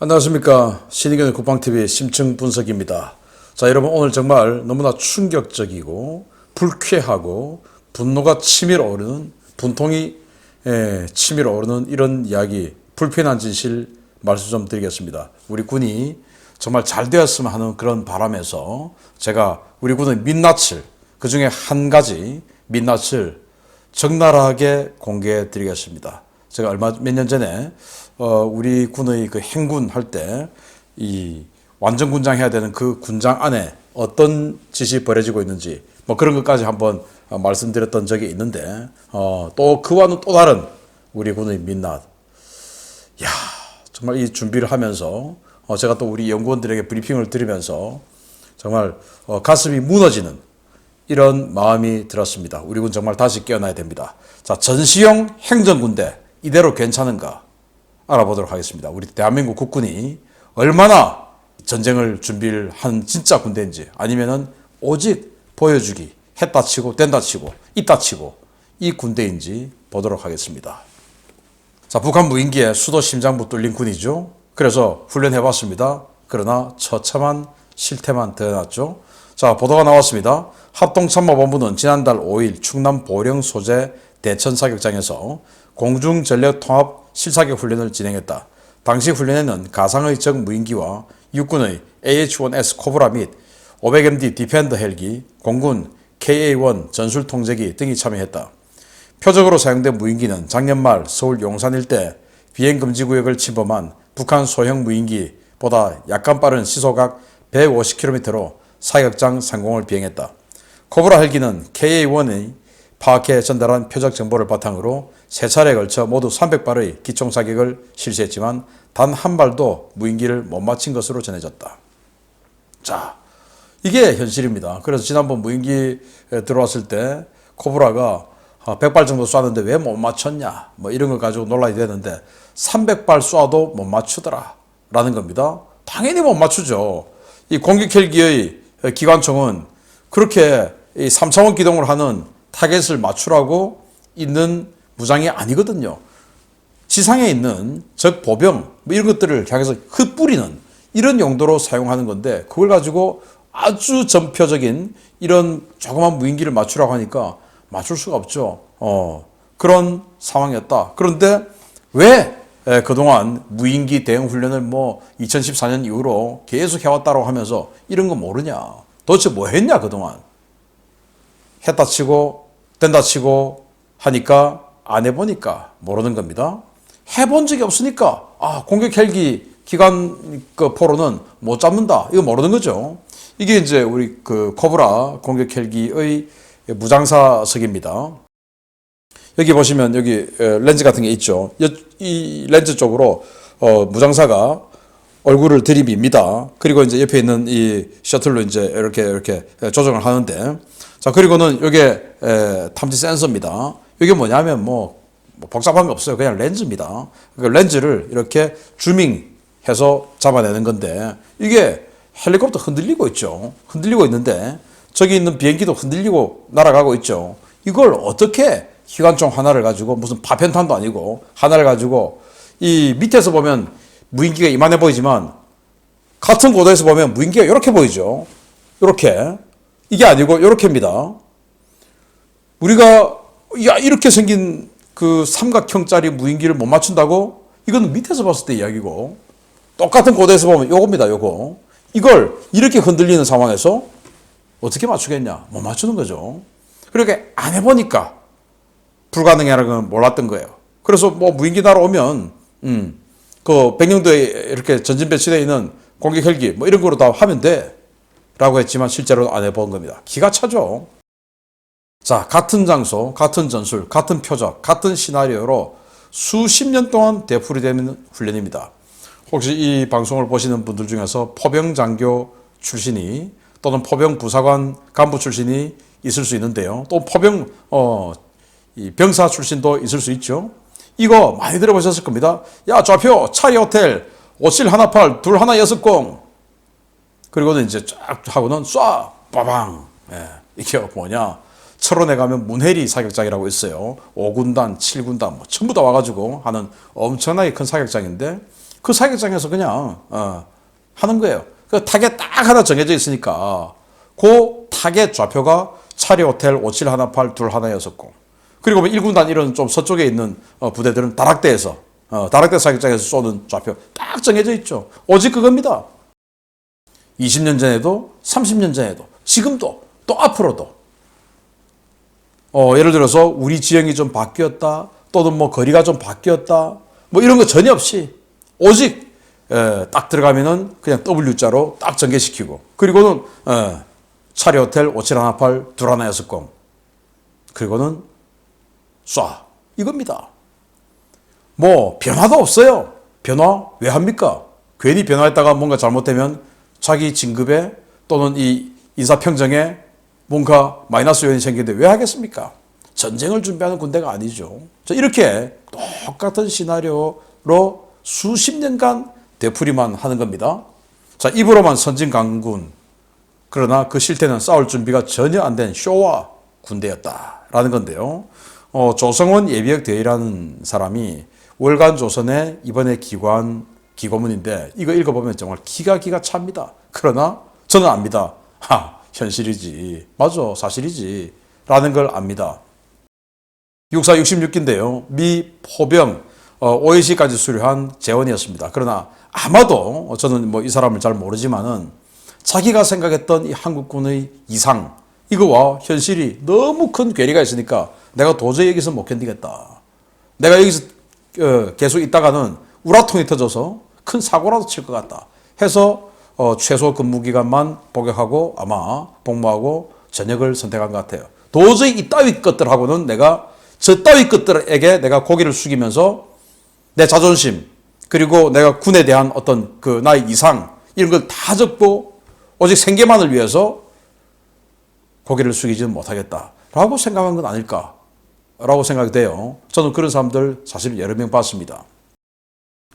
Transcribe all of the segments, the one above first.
안녕하십니까 신의견 국방TV 심층 분석입니다. 자 여러분 오늘 정말 너무나 충격적이고 불쾌하고 분노가 치밀어 오르는 분통이 예, 치밀어 오르는 이런 이야기 불편한 진실 말씀 좀 드리겠습니다. 우리 군이 정말 잘 되었으면 하는 그런 바람에서 제가 우리 군의 민낯을 그 중에 한 가지 민낯을 적나라하게 공개해 드리겠습니다. 제가 얼마 몇 년 전에 어, 우리 군의 그 행군 할 때 이 완전 군장 해야 되는 그 군장 안에 어떤 짓이 벌어지고 있는지 뭐 그런 것까지 한번 어, 말씀드렸던 적이 있는데 어, 또 그와는 또 다른 우리 군의 민낯. 야 정말 이 준비를 하면서 어, 제가 또 우리 연구원들에게 브리핑을 드리면서 정말 어, 가슴이 무너지는 이런 마음이 들었습니다. 우리 군 정말 다시 깨어나야 됩니다. 자, 전시용 행정군대 이대로 괜찮은가 알아보도록 하겠습니다. 우리 대한민국 국군이 얼마나 전쟁을 준비를 한 진짜 군대인지 아니면은 오직 보여주기 했다 치고 된다 치고 있다 치고 이 군대인지 보도록 하겠습니다. 자, 북한 무인기에 수도 심장부 뚫린 군이죠. 그래서 훈련해 봤습니다. 그러나 처참한 실태만 드러났죠. 자, 보도가 나왔습니다. 합동참모본부는 지난달 5일 충남 보령 소재 대천 사격장에서 공중전력 통합 실사격 훈련을 진행했다. 당시 훈련에는 가상의 적 무인기와 육군의 AH-1S 코브라 및 500MD 디펜더 헬기, 공군 KA-1 전술 통제기 등이 참여했다. 표적으로 사용된 무인기는 작년 말 서울 용산 일대 비행 금지 구역을 침범한 북한 소형 무인기보다 약간 빠른 시소각 150km로 사격장 상공을 비행했다. 코브라 헬기는 KA-1의 파악해 전달한 표적 정보를 바탕으로 세 차례에 걸쳐 모두 300발의 기총 사격을 실시했지만 단 한 발도 무인기를 못 맞힌 것으로 전해졌다. 자, 이게 현실입니다. 그래서 지난번 무인기 들어왔을 때 코브라가 100발 정도 쐈는데 왜 못 맞췄냐? 뭐 이런 걸 가지고 논란이 되는데 300발 쏴도 못 맞추더라. 라는 겁니다. 당연히 못 맞추죠. 이 공격 헬기의 기관총은 그렇게 이 3차원 기동을 하는 타겟을 맞추라고 있는 무장이 아니거든요. 지상에 있는 적 보병 뭐 이런 것들을 향해서 흩뿌리는 이런 용도로 사용하는 건데 그걸 가지고 아주 전표적인 이런 조그만 무인기를 맞추라고 하니까 맞출 수가 없죠. 어, 그런 상황이었다. 그런데 왜 에, 그동안 무인기 대응 훈련을 뭐 2014년 이후로 계속 해왔다고 하면서 이런 거 모르냐? 도대체 뭐 했냐 그동안? 했다 치고 된다 치고 하니까 안 해보니까 모르는 겁니다. 해본 적이 없으니까 아 공격 헬기 기관 그 포로는 못 잡는다 이거 모르는 거죠. 이게 이제 우리 그 코브라 공격 헬기의 무장사석입니다. 여기 보시면 여기 렌즈 같은 게 있죠. 이 렌즈 쪽으로 어 무장사가 얼굴을 들이밉니다. 그리고 이제 옆에 있는 이 셔틀로 이제 이렇게 이렇게 조정을 하는데 자 그리고는 이게 탐지 센서입니다. 이게 뭐냐면 뭐 복잡한 게 없어요. 그냥 렌즈입니다. 그 렌즈를 이렇게 주밍해서 잡아내는 건데 이게 헬리콥터 흔들리고 있죠. 흔들리고 있는데 저기 있는 비행기도 흔들리고 날아가고 있죠. 이걸 어떻게 기관총 하나를 가지고 무슨 파편탄도 아니고 하나를 가지고 이 밑에서 보면 무인기가 이만해 보이지만 같은 고도에서 보면 무인기가 이렇게 보이죠. 이렇게 이게 아니고 이렇게입니다. 우리가 야 이렇게 생긴 그 삼각형짜리 무인기를 못 맞춘다고? 이거는 밑에서 봤을 때 이야기고 똑같은 고도에서 보면 요겁니다. 요거 이걸 이렇게 흔들리는 상황에서 어떻게 맞추겠냐? 못 맞추는 거죠. 그렇게 안 해보니까 불가능이라는 건 몰랐던 거예요. 그래서 뭐 무인기 날아오면 음, 그 백령도에 이렇게 전진 배치되어 있는 공격 헬기 뭐 이런 거로 다 하면 돼. 라고 했지만 실제로 안 해본 겁니다. 기가 차죠. 자, 같은 장소, 같은 전술, 같은 표적, 같은 시나리오로 수십 년 동안 되풀이 되는 훈련입니다. 혹시 이 방송을 보시는 분들 중에서 포병 장교 출신이 또는 포병 부사관 간부 출신이 있을 수 있는데요. 또 포병 어, 이 병사 출신도 있을 수 있죠. 이거 많이 들어보셨을 겁니다. 야 좌표 차이 호텔 57 하나 팔, 둘 하나 여섯 공. 그리고는 이제 쫙 하고는 쏴 빠방. 예, 이게 뭐냐? 철원에 가면 문해리 사격장이라고 있어요. 5군단, 7군단 뭐 전부 다 와가지고 하는 엄청나게 큰 사격장인데 그 사격장에서 그냥 어, 하는 거예요. 그 타겟 딱 하나 정해져 있으니까 그 타겟 좌표가 차리 호텔 5718 2160 그리고 뭐 1군단 이런 좀 서쪽에 있는 어, 부대들은 다락대에서 어, 다락대 사격장에서 쏘는 좌표 딱 정해져 있죠. 오직 그겁니다. 20년 전에도 30년 전에도 지금도 또 앞으로도 어, 예를 들어서 우리 지형이 좀 바뀌었다 또는 뭐 거리가 좀 바뀌었다 뭐 이런 거 전혀 없이 오직 에, 딱 들어가면은 그냥 W자로 딱 전개시키고 그리고는 에, 차리 호텔 5718 2160 그리고는 쏴 이겁니다. 뭐 변화도 없어요. 변화 왜 합니까? 괜히 변화했다가 뭔가 잘못되면 자기 진급에 또는 이 인사평정에 뭔가 마이너스 요인이 생기는데 왜 하겠습니까? 전쟁을 준비하는 군대가 아니죠. 자, 이렇게 똑같은 시나리오로 수십 년간 되풀이만 하는 겁니다. 자, 입으로만 선진 강군. 그러나 그 실태는 싸울 준비가 전혀 안 된 쇼와 군대였다라는 건데요. 어, 조성원 예비역 대위라는 사람이 월간 조선의 이번에 기관 기고문인데 이거 읽어보면 정말 기가 기가 찹니다. 그러나 저는 압니다. 하, 현실이지. 맞아, 사실이지. 라는 걸 압니다. 육사 66기인데요. 미 포병 어, OAC까지 수료한 재원이었습니다. 그러나 아마도 저는 뭐 이 사람을 잘 모르지만은 자기가 생각했던 이 한국군의 이상 이거와 현실이 너무 큰 괴리가 있으니까 내가 도저히 여기서 못 견디겠다. 내가 여기서 어, 계속 있다가는 우라통이 터져서 큰 사고라도 칠 것 같다. 해서 어, 최소 근무 기간만 복역하고 아마 복무하고 전역을 선택한 것 같아요. 도저히 이 따위 것들하고는 내가 저 따위 것들에게 내가 고개를 숙이면서 내 자존심 그리고 내가 군에 대한 어떤 그 나의 이상 이런 걸 다 접고 오직 생계만을 위해서 고개를 숙이지는 못하겠다라고 생각한 건 아닐까라고 생각이 돼요. 저는 그런 사람들 사실 여러 명 봤습니다.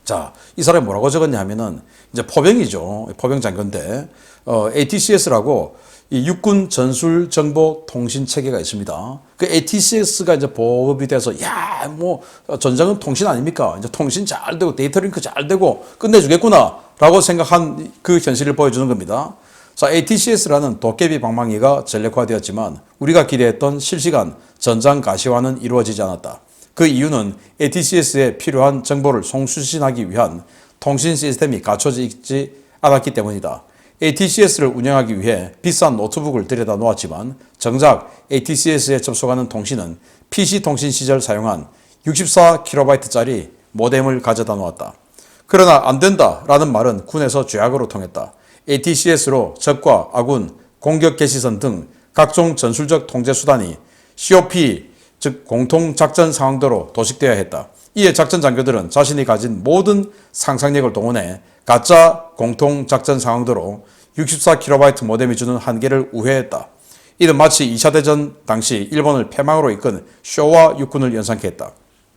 자, 이 사람이 뭐라고 적었냐 하면은 이제 포병이죠. 포병 장교인데 어, ATCS라고 이 육군 전술 정보 통신 체계가 있습니다. 그 ATCS가 이제 보급이 돼서 야, 뭐 전쟁은 통신 아닙니까? 이제 통신 잘 되고 데이터 링크 잘 되고 끝내주겠구나라고 생각한 그 현실을 보여주는 겁니다. 자, ATCS라는 도깨비 방망이가 전력화되었지만 우리가 기대했던 실시간 전장 가시화는 이루어지지 않았다. 그 이유는 ATCS에 필요한 정보를 송수신하기 위한 통신 시스템이 갖춰져 있지 않았기 때문이다. ATCS를 운영하기 위해 비싼 노트북을 들여다 놓았지만 정작 ATCS에 접속하는 통신은 PC 통신 시절 사용한 64kb짜리 모뎀을 가져다 놓았다. 그러나 안 된다 라는 말은 군에서 죄악으로 통했다. ATCS로 적과 아군, 공격 개시선 등 각종 전술적 통제 수단이 COP 즉 공통작전 상황대로 도식되어야 했다. 이에 작전 장교들은 자신이 가진 모든 상상력을 동원해 가짜 공통작전 상황대로 64kB 모뎀이 주는 한계를 우회했다. 이는 마치 2차 대전 당시 일본을 패망으로 이끈 쇼와 육군을 연상케 했다.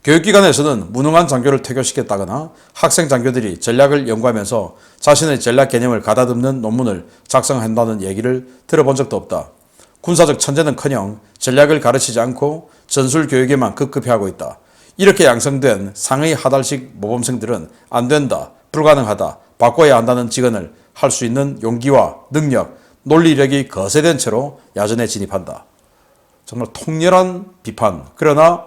교육기관에서는 무능한 장교를 퇴교시켰다거나 학생 장교들이 전략을 연구하면서 자신의 전략 개념을 가다듬는 논문을 작성한다는 얘기를 들어본 적도 없다. 군사적 천재는커녕 전략을 가르치지 않고 전술 교육에만 급급해하고 있다. 이렇게 양성된 상의 하달식 모범생들은 안 된다, 불가능하다, 바꿔야 한다는 직언을 할 수 있는 용기와 능력, 논리력이 거세된 채로 야전에 진입한다. 정말 통렬한 비판. 그러나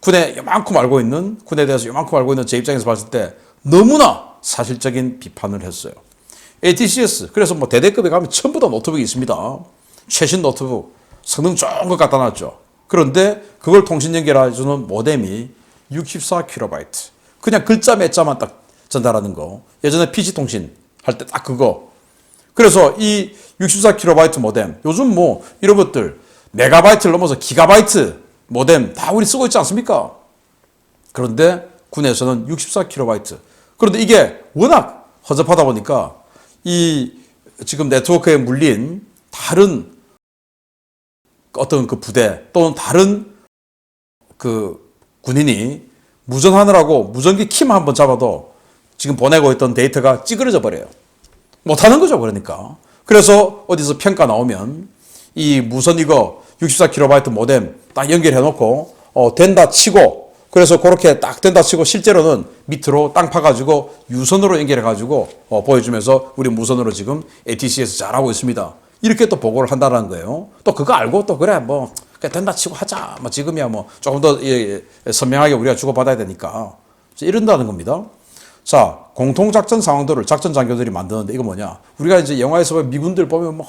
군에 요만큼 알고 있는 군에 대해서 요만큼 알고 있는 제 입장에서 봤을 때 너무나 사실적인 비판을 했어요. ATCS 그래서 뭐 대대급에 가면 전부 다 노트북이 있습니다. 최신 노트북 성능 좋은 것 갖다 놨죠. 그런데 그걸 통신 연결해주는 모뎀이 64kB. 그냥 글자 몇 자만 딱 전달하는 거. 예전에 PC 통신 할 때 딱 그거. 그래서 이 64kB 모뎀, 요즘 뭐 이런 것들 메가바이트를 넘어서 기가바이트 모뎀 다 우리 쓰고 있지 않습니까? 그런데 군에서는 64kB. 그런데 이게 워낙 허접하다 보니까 이 지금 네트워크에 물린 다른 어떤 그 부대 또는 다른 그 군인이 무전하느라고 무전기 키만 한번 잡아도 지금 보내고 있던 데이터가 찌그러져 버려요. 못하는 거죠, 그러니까. 그래서 어디서 평가 나오면 이 무선 이거 64kB 모뎀 딱 연결해 놓고 어, 된다 치고 그래서 그렇게 딱 된다 치고 실제로는 밑으로 땅 파가지고 유선으로 연결해 가지고 어, 보여주면서 우리 무선으로 지금 ATC에서 잘하고 있습니다. 이렇게 또 보고를 한다는 거예요. 또 그거 알고 또 그래 뭐 된다 치고 하자. 뭐 지금이야 뭐 조금 더 예, 예, 선명하게 우리가 주고받아야 되니까 이런다는 겁니다. 자, 공통작전 상황들을 작전 장교들이 만드는데 이거 뭐냐? 우리가 이제 영화에서 보면 미군들 보면 막,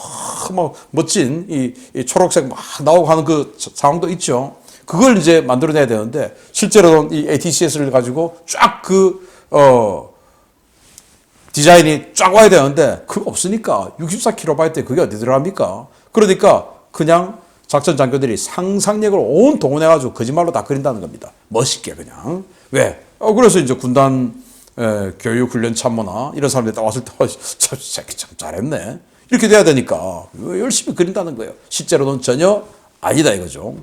막 멋진 이, 이 초록색 막 나오고 하는 그 상황도 있죠. 그걸 이제 만들어내야 되는데 실제로는 이 ATCS를 가지고 쫙 그, 어, 디자인이 쫙 와야 되는데 그거 없으니까 64kB 그게 어디 들어갑니까? 그러니까 그냥 작전 장교들이 상상력을 온 동원해가지고 거짓말로 다 그린다는 겁니다. 멋있게 그냥. 왜? 어, 그래서 이제 군단 에, 교육 훈련 참모나 이런 사람들이 딱 왔을 때 어, 참, 새끼 참 잘했네. 이렇게 돼야 되니까 열심히 그린다는 거예요. 실제로는 전혀 아니다 이거죠.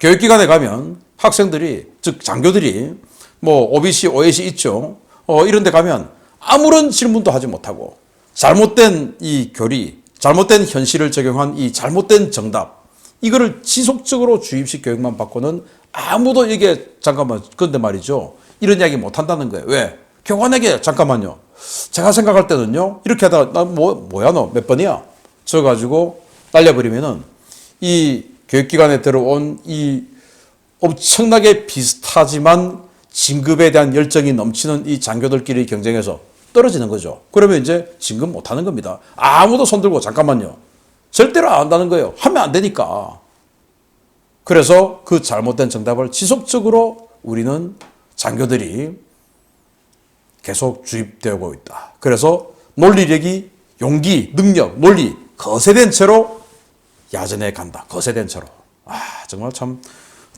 교육기관에 가면 학생들이 즉 장교들이 뭐 OBC, OAC 있죠. 어, 이런 데 가면 아무런 질문도 하지 못하고 잘못된 이 교리, 잘못된 현실을 적용한 이 잘못된 정답 이거를 지속적으로 주입식 교육만 받고는 아무도 이게 잠깐만 근데 말이죠. 이런 이야기 못 한다는 거예요. 왜? 교관에게 잠깐만요. 제가 생각할 때는요. 이렇게 하다가 나뭐 뭐야 너 몇 번이야? 저 가지고 날려버리면은 이 교육기관에 들어온 이 엄청나게 비슷하지만 진급에 대한 열정이 넘치는 이 장교들끼리 경쟁해서 떨어지는 거죠. 그러면 이제 진급 못 하는 겁니다. 아무도 손 들고 잠깐만요. 절대로 안 한다는 거예요. 하면 안 되니까. 그래서 그 잘못된 정답을 지속적으로 우리는 장교들이 계속 주입되고 있다. 그래서 논리력이 용기, 능력, 논리 거세된 채로 야전에 간다. 거세된 채로. 아, 정말 참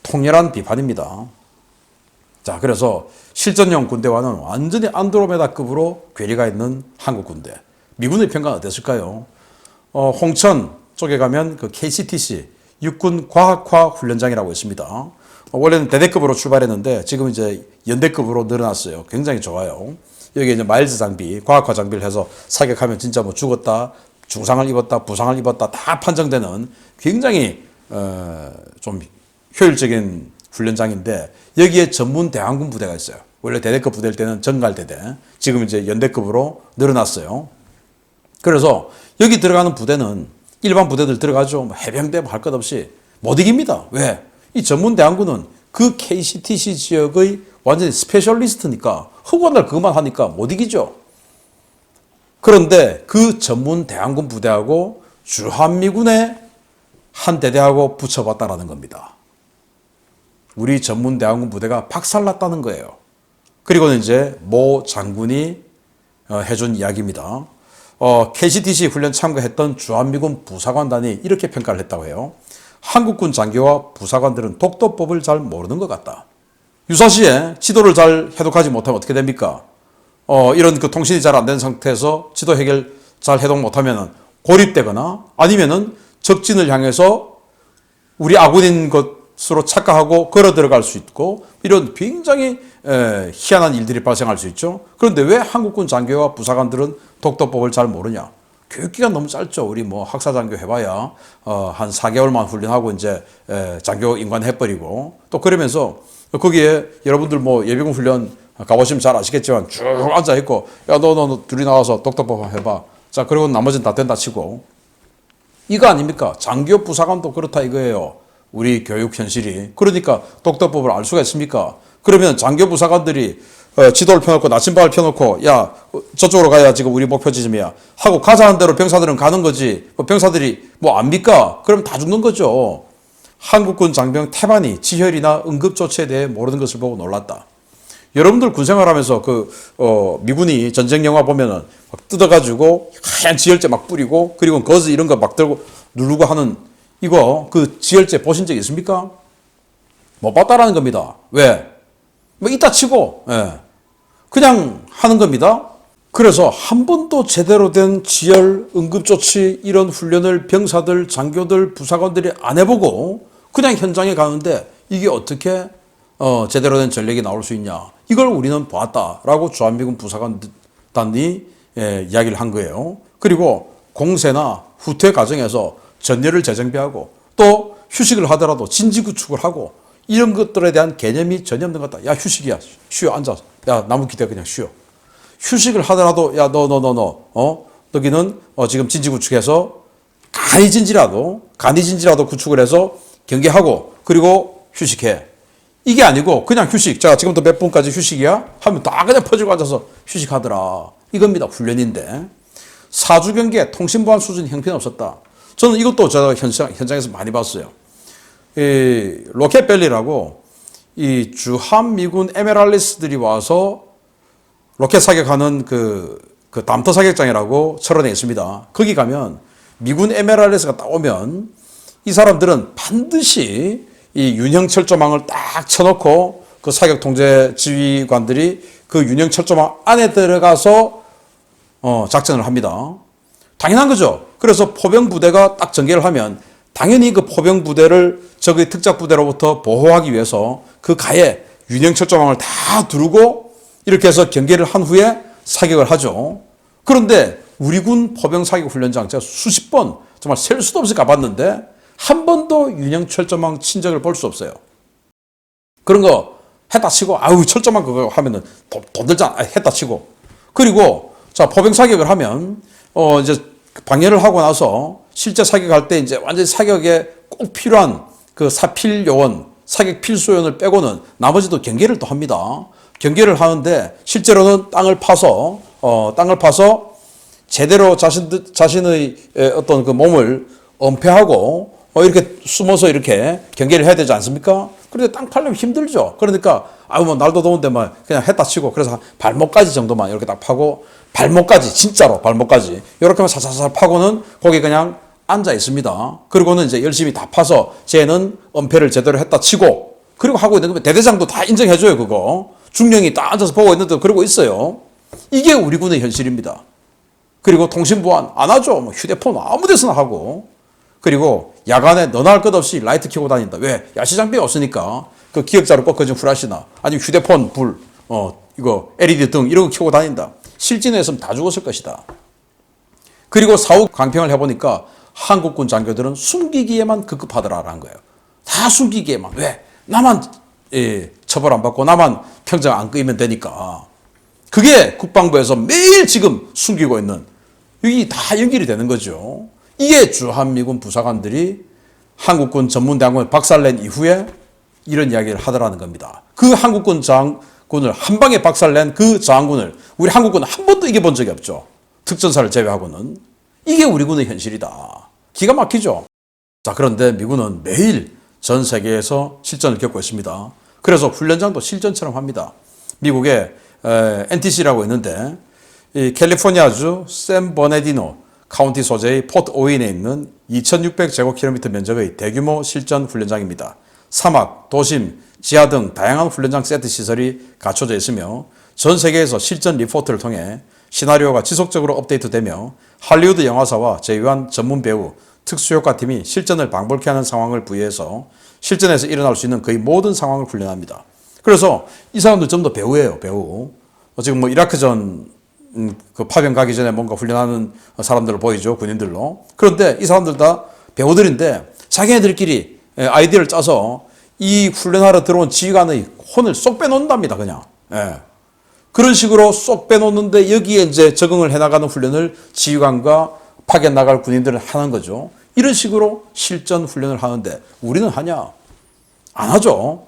통렬한 비판입니다. 자, 그래서 실전용 군대와는 완전히 안드로메다급으로 괴리가 있는 한국 군대. 미군의 평가는 어땠을까요? 어, 홍천 쪽에 가면 그 KCTC 육군 과학화 훈련장이라고 있습니다. 어, 원래는 대대급으로 출발했는데 지금 이제 연대급으로 늘어났어요. 굉장히 좋아요. 여기 이제 마일즈 장비, 과학화 장비를 해서 사격하면 진짜 뭐 죽었다, 중상을 입었다, 부상을 입었다 다 판정되는 굉장히 어, 좀 효율적인 훈련장인데 여기에 전문 대항군 부대가 있어요. 원래 대대급 부대일 때는 전갈대대, 지금 이제 연대급으로 늘어났어요. 그래서 여기 들어가는 부대는 일반 부대들 들어가죠. 뭐 해병대 뭐 할 것 없이 못 이깁니다. 왜? 이 전문 대항군은 그 KCTC 지역의 완전히 스페셜리스트니까 흑원들 그것만 하니까 못 이기죠. 그런데 그 전문 대항군 부대하고 주한미군의 한 대대하고 붙여봤다라는 겁니다. 우리 전문 대항군 부대가 박살났다는 거예요. 그리고는 이제 모 장군이 어, 해준 이야기입니다. 어, KCTC 훈련 참가했던 주한미군 부사관단이 이렇게 평가를 했다고 해요. 한국군 장교와 부사관들은 독도법을 잘 모르는 것 같다. 유사시에 지도를 잘 해독하지 못하면 어떻게 됩니까? 어, 이런 그 통신이 잘 안 된 상태에서 지도 해결 잘 해독 못하면 고립되거나 아니면은 적진을 향해서 우리 아군인 것 으로 착각하고 걸어 들어갈 수 있고 이런 굉장히 에, 희한한 일들이 발생할 수 있죠. 그런데 왜 한국군 장교와 부사관들은 독도법을 잘 모르냐? 교육기간 너무 짧죠. 우리 뭐 학사 장교 해봐야 어, 한 4개월만 훈련하고 이제 에, 장교 인관 해버리고 또 그러면서 거기에 여러분들 뭐 예비군 훈련 가보시면 잘 아시겠지만 쭉 앉아 있고 야너너너 둘이 나와서 독도법 해봐. 자 그리고 나머지는 다 된다 치고 이거 아닙니까? 장교 부사관도 그렇다 이거예요. 우리 교육 현실이. 그러니까 독도법을 알 수가 있습니까? 그러면 장교 부 사관들이 어, 지도를 펴놓고 나침반을 펴놓고 야 어, 저쪽으로 가야 지금 우리 목표 지점이야 하고 가자는 대로 병사들은 가는 거지 뭐 병사들이 뭐 압니까? 그럼 다 죽는 거죠. 한국군 장병 태반이 지혈이나 응급조치에 대해 모르는 것을 보고 놀랐다. 여러분들 군 생활하면서 그, 어, 미군이 전쟁 영화 보면은 막 뜯어가지고 하얀 지혈제 막 뿌리고 그리고 거즈 이런 거 막 들고 누르고 하는 이거 그 지혈제 보신 적 있습니까? 못 봤다라는 겁니다. 왜? 뭐 이따 치고, 예. 그냥 하는 겁니다. 그래서 한 번도 제대로 된 지혈, 응급조치 이런 훈련을 병사들, 장교들, 부사관들이 안 해보고 그냥 현장에 가는데 이게 어떻게 어, 제대로 된 전력이 나올 수 있냐. 이걸 우리는 보았다라고 주한미군 부사관단이 예, 이야기를 한 거예요. 그리고 공세나 후퇴 과정에서 전열을 재정비하고 또 휴식을 하더라도 진지 구축을 하고 이런 것들에 대한 개념이 전혀 없는 것 같다. 야 휴식이야. 쉬어 앉아. 야 나무 기대 그냥 쉬어. 휴식을 하더라도 야 너 너 너 너어 너기는 어 지금 진지 구축해서 간이 진지라도 간이 진지라도 구축을 해서 경계하고 그리고 휴식해. 이게 아니고 그냥 휴식. 자 지금부터 몇 분까지 휴식이야? 하면 다 그냥 퍼지고 앉아서 휴식하더라. 이겁니다. 훈련인데 사주 경계 통신 보안 수준 형편없었다. 저는 이것도 제가 현장, 현장에서 많이 봤어요. 이 로켓벨리라고 이 주한 미군 에메랄리스들이 와서 로켓 사격하는 그, 그 담터 사격장이라고 철원에 있습니다. 거기 가면 미군 에메랄리스가 딱 오면 이 사람들은 반드시 이 윤형 철조망을 딱 쳐놓고 그 사격 통제 지휘관들이 그 윤형 철조망 안에 들어가서 어, 작전을 합니다. 당연한 거죠. 그래서 포병 부대가 딱 전개를 하면 당연히 그 포병 부대를 적의 특작 부대로부터 보호하기 위해서 그 가에 윤형 철조망을 다 두르고 이렇게 해서 경계를 한 후에 사격을 하죠. 그런데 우리 군 포병 사격 훈련장 제가 수십 번 정말 셀 수도 없이 가봤는데 한 번도 윤형 철조망 친적을 볼 수 없어요. 그런 거 했다 치고 아우 철조망 그거 하면은 돈, 돈 들잖아 아, 했다 치고 그리고 자 포병 사격을 하면 어 이제 방열을 하고 나서 실제 사격할 때 이제 완전히 사격에 꼭 필요한 그 사필 요원 사격 필수 요원을 빼고는 나머지도 경계를 또 합니다. 경계를 하는데 실제로는 땅을 파서 어 땅을 파서 제대로 자신 자신의 에, 어떤 그 몸을 은폐하고 어, 이렇게 숨어서 이렇게 경계를 해야 되지 않습니까? 그런데 땅 팔려면 힘들죠. 그러니까 아유 뭐 날도 더운데 막 그냥 했다 치고 그래서 한 발목까지 정도만 이렇게 딱 파고 발목까지 진짜로 발목까지 이렇게만 사사사 파고는 거기 그냥 앉아 있습니다. 그리고는 이제 열심히 다 파서 쟤는 은폐를 제대로 했다 치고 그리고 하고 있는 거면 대대장도 다 인정해줘요 그거 중령이 딱 앉아서 보고 있는데 그러고 있어요. 이게 우리 군의 현실입니다. 그리고 통신 보안 안 하죠. 뭐 휴대폰 아무 데서나 하고 그리고 야간에 할것 없이 라이트 켜고 다닌다. 왜? 야시 장비가 없으니까 그 기억자로 꺾어진 후라시나 아니면 휴대폰 불, 어 이거 LED 등 이런 거 켜고 다닌다. 실진했으면 다 죽었을 것이다. 그리고 사후 강평을 해보니까 한국군 장교들은 숨기기에만 급급하더라라는 거예요. 다 숨기기에만. 왜? 나만 예, 처벌 안 받고 나만 평정 안 끄이면 되니까. 그게 국방부에서 매일 지금 숨기고 있는 이게 다 연결이 되는 거죠. 이게 주한미군 부사관들이 한국군 전문대학원을 박살낸 이후에 이런 이야기를 하더라는 겁니다. 그 한국군 장군을 한 방에 박살낸 그 장군을 우리 한국군은 한 번도 이겨본 적이 없죠. 특전사를 제외하고는. 이게 우리 군의 현실이다. 기가 막히죠. 자, 그런데 미군은 매일 전 세계에서 실전을 겪고 있습니다. 그래서 훈련장도 실전처럼 합니다. 미국에 NTC라고 있는데 이 캘리포니아주 샌 버네디노 카운티 소재의 포트 오인에 있는 2,600제곱킬로미터 면적의 대규모 실전 훈련장입니다. 사막, 도심, 지하 등 다양한 훈련장 세트 시설이 갖춰져 있으며 전 세계에서 실전 리포트를 통해 시나리오가 지속적으로 업데이트되며 할리우드 영화사와 제휴한 전문 배우, 특수효과팀이 실전을 방불케 하는 상황을 부여해서 실전에서 일어날 수 있는 거의 모든 상황을 훈련합니다. 그래서 이 사람들 전부 다 배우예요, 배우. 어, 지금 뭐 이라크전 음, 그 파병 가기 전에 뭔가 훈련하는 사람들을 보이죠, 군인들로. 그런데 이 사람들 다 배우들인데 자기네들끼리 예, 아이디어를 짜서 이 훈련하러 들어온 지휘관의 혼을 쏙 빼놓는답니다, 그냥. 예. 그런 식으로 쏙 빼놓는데 여기에 이제 적응을 해나가는 훈련을 지휘관과 파견 나갈 군인들은 하는 거죠. 이런 식으로 실전 훈련을 하는데 우리는 하냐? 안 하죠.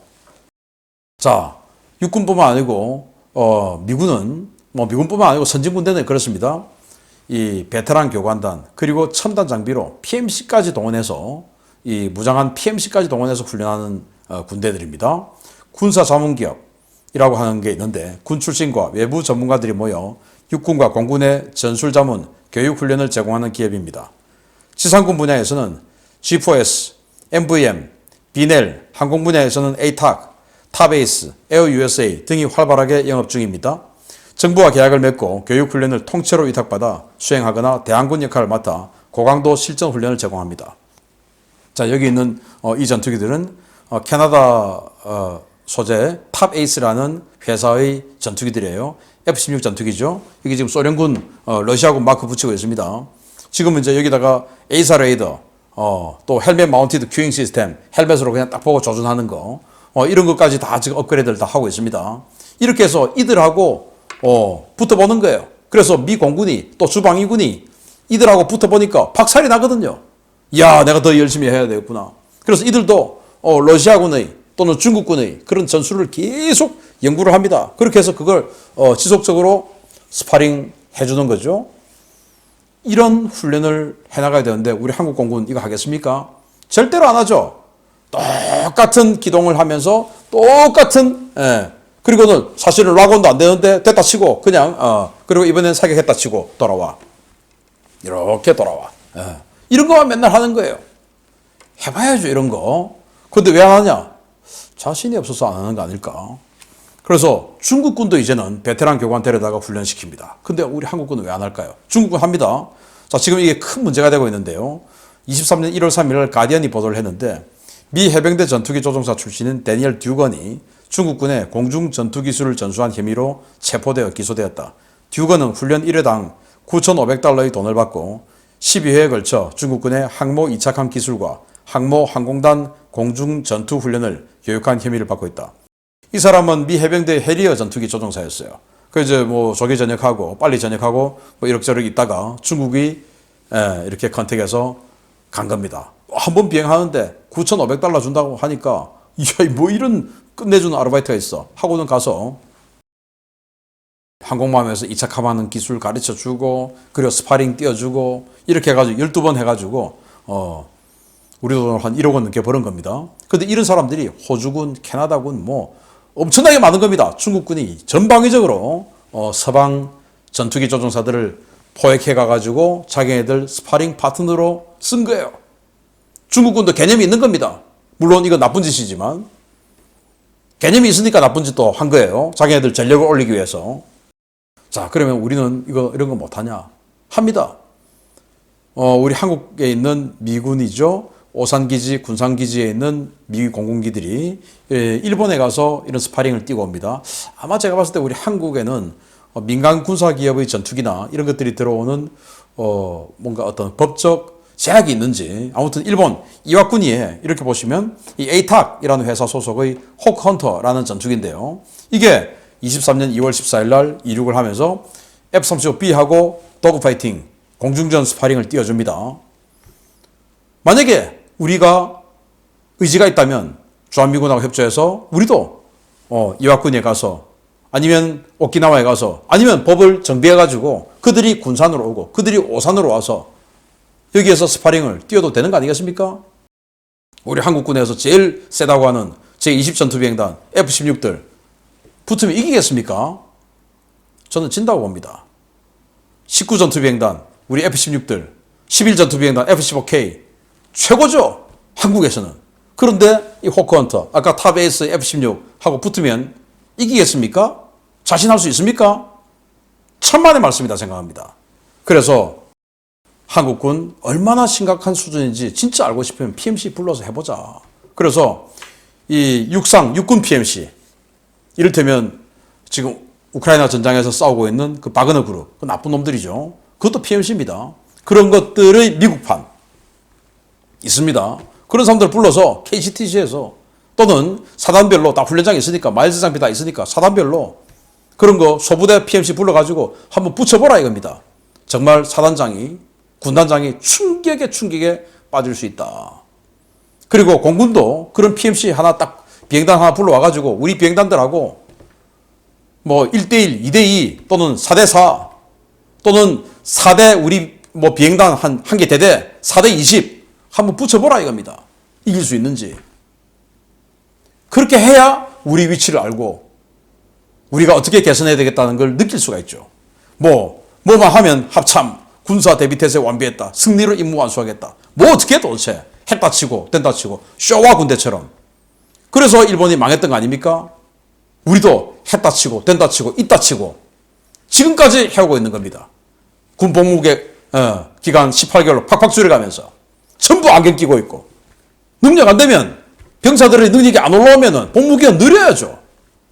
자, 육군뿐만 아니고 어, 미군은 뭐 미군뿐만 아니고 선진군대는 그렇습니다. 이 베테랑 교관단 그리고 첨단 장비로 PMC까지 동원해서 이 무장한 PMC까지 동원해서 훈련하는 어, 군대들입니다. 군사 자문기업이라고 하는 게 있는데 군 출신과 외부 전문가들이 모여 육군과 공군의 전술 자문 교육 훈련을 제공하는 기업입니다. 지상군 분야에서는 G4S, MVM, 비넬, 항공 분야에서는 ATAC, 타베이스, 에어 USA 등이 활발하게 영업 중입니다. 정부와 계약을 맺고 교육훈련을 통째로 위탁받아 수행하거나 대항군 역할을 맡아 고강도 실전 훈련을 제공합니다. 자 여기 있는 어, 이 전투기들은 어, 캐나다 어, 소재 탑에이스라는 회사의 전투기들이에요. F-16 전투기죠. 이게 지금 소련군, 어, 러시아군 마크 붙이고 있습니다. 지금 이제 여기다가 에이사 레이더, 어, 또 헬멧 마운티드 큐잉 시스템, 헬멧으로 그냥 딱 보고 조준하는 거, 어, 이런 것까지 다 지금 업그레이드를 다 하고 있습니다. 이렇게 해서 이들하고 어, 붙어보는 거예요. 그래서 미 공군이 또 주방위군이 이들하고 붙어보니까 박살이 나거든요. 야, 내가 더 열심히 해야 되겠구나. 그래서 이들도 어, 러시아군의 또는 중국군의 그런 전술을 계속 연구를 합니다. 그렇게 해서 그걸 어, 지속적으로 스파링 해주는 거죠. 이런 훈련을 해나가야 되는데 우리 한국 공군 이거 하겠습니까? 절대로 안 하죠. 똑같은 기동을 하면서 똑같은 예. 그리고는 사실은 락온도 안 되는데 됐다 치고 그냥 어 그리고 이번엔 사격했다 치고 돌아와 이렇게 돌아와 예. 이런 거만 맨날 하는 거예요. 해봐야죠 이런 거. 근데 왜 안 하냐? 자신이 없어서 안 하는 거 아닐까? 그래서 중국군도 이제는 베테랑 교관 데려다가 훈련시킵니다. 근데 우리 한국군은 왜 안 할까요? 중국군 합니다. 자, 지금 이게 큰 문제가 되고 있는데요. 23년 1월 3일 가디언이 보도를 했는데 미 해병대 전투기 조종사 출신인 데니엘 듀건이 중국군의 공중 전투 기술을 전수한 혐의로 체포되어 기소되었다. 듀건은 훈련 1회당 9,500달러의 돈을 받고 12회에 걸쳐 중국군의 항모 이착함 기술과 항모 항공단 공중 전투 훈련을 교육한 혐의를 받고 있다. 이 사람은 미 해병대 해리어 전투기 조종사였어요. 그 이제 뭐 조기 전역하고 빨리 전역하고 뭐 이럭저럭 있다가 중국이 예, 이렇게 컨택해서 간 겁니다. 한 번 비행하는데 9,500달러 준다고 하니까 이야 뭐 이런 끝내주는 아르바이트가 있어 하고는 가서 항공모함에서 이착함하는 기술 가르쳐 주고 그리고 스파링 띄워주고 이렇게 해가지고 12번 해가지고 어 우리 돈으로 한 1억 원 넘게 버는 겁니다. 근데 이런 사람들이 호주군, 캐나다군 뭐 엄청나게 많은 겁니다. 중국군이 전방위적으로 어, 서방 전투기 조종사들을 포획해 가가지고 자기네들 스파링 파트너로 쓴 거예요. 중국군도 개념이 있는 겁니다. 물론 이건 나쁜 짓이지만 개념이 있으니까 나쁜 짓도 한 거예요. 자기네들 전력을 올리기 위해서. 자, 그러면 우리는 이거 이런 거 못하냐? 합니다. 어, 우리 한국에 있는 미군이죠. 오산기지, 군산기지에 있는 미 공군기들이 예, 일본에 가서 이런 스파링을 뛰고 옵니다. 아마 제가 봤을 때 우리 한국에는 어, 민간 군사 기업의 전투기나 이런 것들이 들어오는 어, 뭔가 어떤 법적 제약이 있는지 아무튼 일본 이와쿠니에 이렇게 보시면 이 에이탁이라는 회사 소속의 호크헌터라는 전투기인데요. 이게 23년 2월 14일 날 이륙을 하면서 F-35B하고 도그파이팅 공중전 스파링을 띄워줍니다. 만약에 우리가 의지가 있다면 주한미군하고 협조해서 우리도 어, 이와쿠니에 가서 아니면 오키나와에 가서 아니면 법을 정비해가지고 그들이 군산으로 오고 그들이 오산으로 와서 여기에서 스파링을 뛰어도 되는 거 아니겠습니까? 우리 한국군에서 제일 세다고 하는 제20 전투비행단 F-16들 붙으면 이기겠습니까? 저는 진다고 봅니다. 19 전투비행단 우리 F-16들 11 전투비행단 F-15K 최고죠. 한국에서는. 그런데 이 호크헌터 아까 탑에이스 F-16하고 붙으면 이기겠습니까? 자신할 수 있습니까? 천만의 말씀이다 생각합니다. 그래서 한국군 얼마나 심각한 수준인지 진짜 알고 싶으면 PMC 불러서 해보자. 그래서 이 육상, 육군 PMC 이를테면 지금 우크라이나 전장에서 싸우고 있는 그 바그너 그룹, 그 나쁜 놈들이죠. 그것도 PMC입니다. 그런 것들의 미국판 있습니다. 그런 사람들 불러서 KCTC에서 또는 사단별로 다 훈련장이 있으니까 마일스 장비 다 있으니까 사단별로 그런 거 소부대 PMC 불러가지고 한번 붙여보라 이겁니다. 정말 사단장이 군단장이 충격에 충격에 빠질 수 있다. 그리고 공군도 그런 PMC 하나 딱 비행단 하나 불러와가지고 우리 비행단들하고 뭐 1대1, 2대2 또는 4대4 또는 4대 우리 뭐 비행단 한, 한 개 대대 4대 20 한번 붙여보라 이겁니다. 이길 수 있는지. 그렇게 해야 우리 위치를 알고 우리가 어떻게 개선해야 되겠다는 걸 느낄 수가 있죠. 뭐, 뭐만 하면 합참, 군사 대비 태세 완비했다. 승리로 임무 완수하겠다. 뭐 어떻게 해 도대체. 했다 치고, 된다 치고, 쇼와 군대처럼. 그래서 일본이 망했던 거 아닙니까? 우리도 했다 치고, 된다 치고, 있다 치고, 지금까지 해오고 있는 겁니다. 군 복무계 어, 기간 18개월로 팍팍 줄여가면서 전부 안경 끼고 있고 능력 안 되면 병사들의 능력이 안 올라오면은 복무기간 느려야죠.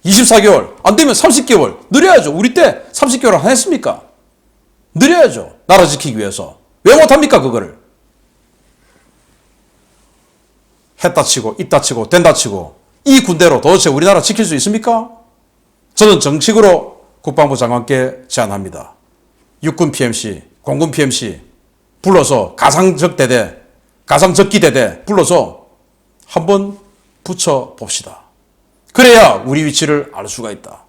24개월 안 되면 30개월 느려야죠. 우리 때 30개월 안 했습니까? 느려야죠. 나라 지키기 위해서 왜 못합니까 그거를? 했다 치고 있다 치고 된다 치고 이 군대로 도대체 우리나라 지킬 수 있습니까? 저는 정식으로 국방부 장관께 제안합니다. 육군 PMC, 공군 PMC 불러서 가상적대대, 가상적기대대 불러서 한번 붙여 봅시다. 그래야 우리 위치를 알 수가 있다.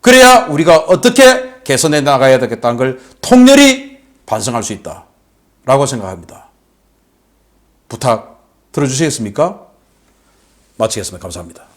그래야 우리가 어떻게 개선해 나가야 되겠다는 걸 통렬히 반성할 수 있다. 라고 생각합니다. 부탁 들어주시겠습니까? 마치겠습니다. 감사합니다.